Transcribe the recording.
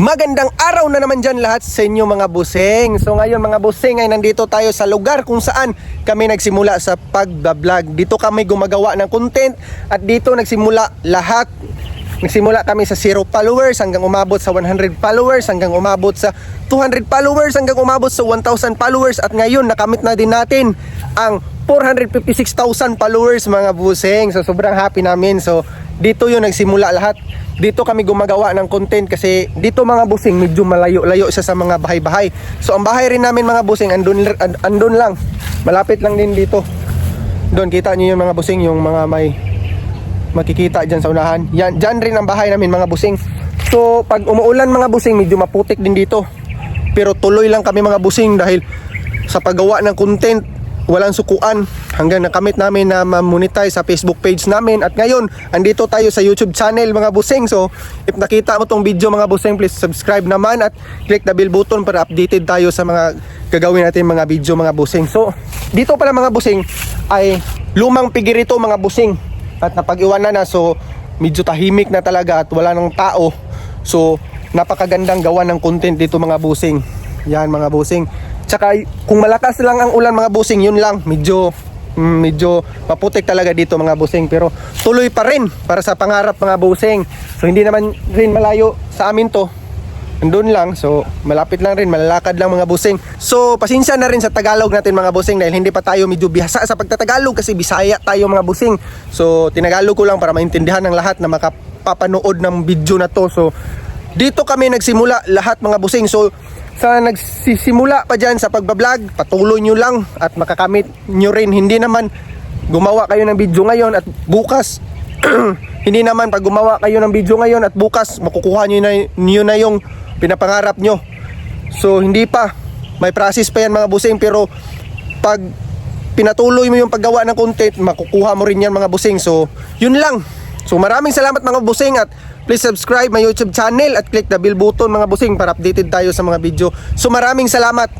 Magandang araw na naman dyan lahat sa inyo mga busing. So ngayon mga busing ay nandito tayo sa lugar kung saan kami nagsimula sa pagbablog. Dito kami gumagawa ng content at dito nagsimula lahat. Nagsimula kami sa 0 followers hanggang umabot sa 100 followers hanggang umabot sa 200 followers hanggang umabot sa 1,000 followers at ngayon nakamit na din natin ang 456,000 followers mga busing. So sobrang happy namin. So dito yun nagsimula lahat. Dito kami gumagawa ng content kasi dito mga busing medyo malayo-layo siya sa mga bahay-bahay. So ang bahay rin namin mga busing andun, and- andun lang. Malapit lang din dito. Doon kita niyo yung mga busing yung mga may makikita dyan sa unahan. Yan, dyan rin ang bahay namin mga busing. So pag umuulan mga busing medyo maputik din dito. Pero tuloy lang kami mga busing dahil sa paggawa ng content walang sukuan hanggang nakamit namin na ma-monetize sa Facebook page namin. At ngayon andito tayo sa YouTube channel mga busing so if nakita mo tong video mga busing please subscribe naman at click the bell button para updated tayo sa mga gagawin natin mga video mga busing so dito pala mga busing ay lumang pigirito mga busing at napag-iwanan na so medyo tahimik na talaga at wala nang tao. So napakagandang gawa ng content dito mga busing yan mga busing Tsaka kung malakas lang ang ulan mga busing, yun lang. Medyo mm, medyo maputik talaga dito mga busing pero tuloy pa rin para sa pangarap mga busing. So hindi naman rin malayo sa amin to. Andun lang, so malapit lang rin, malalakad lang mga busing. So pasensya na rin sa Tagalog natin mga busing dahil hindi pa tayo medyo bihasa sa pagtatagalog kasi Bisaya tayo mga busing. So tinagalog ko lang para maintindihan ng lahat na makapapanood ng video na to. So dito kami nagsimula lahat mga busing. So sa nagsisimula pa dyan sa pagbablog, patuloy nyo lang at makakamit nyo rin. Hindi naman gumawa kayo ng video ngayon at bukas hindi naman pag gumawa kayo ng video ngayon at bukas makukuha nyo na, nyo na yung pinapangarap nyo. So hindi pa. May process pa yan mga busing pero pag pinatuloy mo yung paggawa ng content, makukuha mo rin yan mga busing. So yun lang. So maraming salamat mga busing at please subscribe my YouTube channel at click the bell button mga busing para updated tayo sa mga video. So maraming salamat.